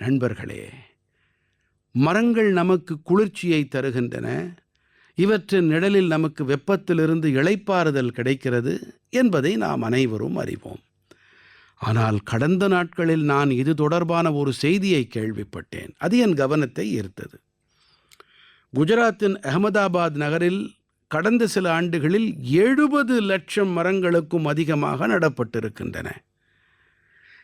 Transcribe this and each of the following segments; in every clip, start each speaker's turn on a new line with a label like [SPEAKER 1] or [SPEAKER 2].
[SPEAKER 1] நண்பர்களே மரங்கள் நமக்கு குளிர்ச்சியை தருகின்றன. இவற்றின் நிழலில் நமக்கு வெப்பத்திலிருந்து இளைப்பாறுதல் கிடைக்கிறது என்பதை நாம் அனைவரும் அறிவோம். ஆனால் கடந்த நாட்களில் நான் இது தொடர்பான ஒரு செய்தியை கேள்விப்பட்டேன். அது என் கவனத்தை ஈர்த்தது. குஜராத்தின் அகமதாபாத் நகரில் கடந்த சில ஆண்டுகளில் எழுபது லட்சம் மரங்களுக்கும் அதிகமாக நடப்பட்டிருக்கின்றன.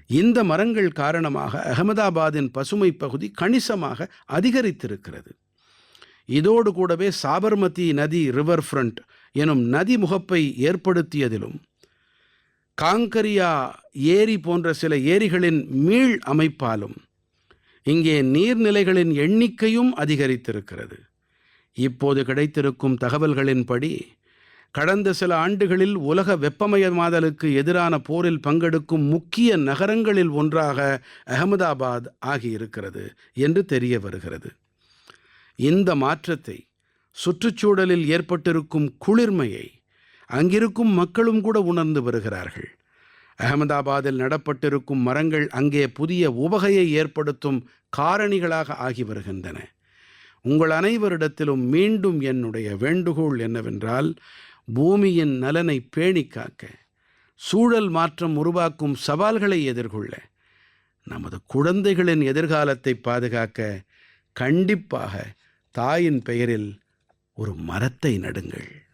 [SPEAKER 1] இந்த மரங்கள் காரணமாக அகமதாபாத்தின் பசுமை பகுதி கணிசமாக அதிகரித்திருக்கிறது. இதோடு கூடவே சாபர்மதி நதி ரிவர் ஃப்ரண்ட் எனும் நதி முகப்பை ஏற்படுத்தியதிலும் காங்கரியா ஏரி போன்ற சில ஏரிகளின் மீள் அமைப்பாலும் இங்கே நீர்நிலைகளின் எண்ணிக்கையும் அதிகரித்திருக்கிறது. இப்போது கிடைத்திருக்கும் தகவல்களின்படி கடந்த சில ஆண்டுகளில் உலக வெப்பமயமாதலுக்கு எதிரான போரில் பங்கெடுக்கும் முக்கிய நகரங்களில் ஒன்றாக அகமதாபாத் ஆகியிருக்கிறது என்று தெரிய வருகிறது. இந்த மாற்றத்தை சுற்றுச்சூழலில் ஏற்பட்டிருக்கும் குளிர்மையை அங்கிருக்கும் மக்களும் கூட உணர்ந்து வருகிறார்கள். அகமதாபாத்தில் நடப்பட்டிருக்கும் மரங்கள் அங்கே புதிய உவகையை ஏற்படுத்தும் காரணிகளாக ஆகி வருகின்றன. உங்கள் அனைவரிடத்திலும் மீண்டும் என்னுடைய வேண்டுகோள் என்னவென்றால் பூமியின் நலனை பேணிக் காக்க சூழல் மாற்றம் உருவாக்கும் சவால்களை எதிர்கொள்ள நமது குழந்தைகளின் எதிர்காலத்தை பாதுகாக்க கண்டிப்பாக தாயின் பெயரில் ஒரு மரத்தை நடுங்கள்.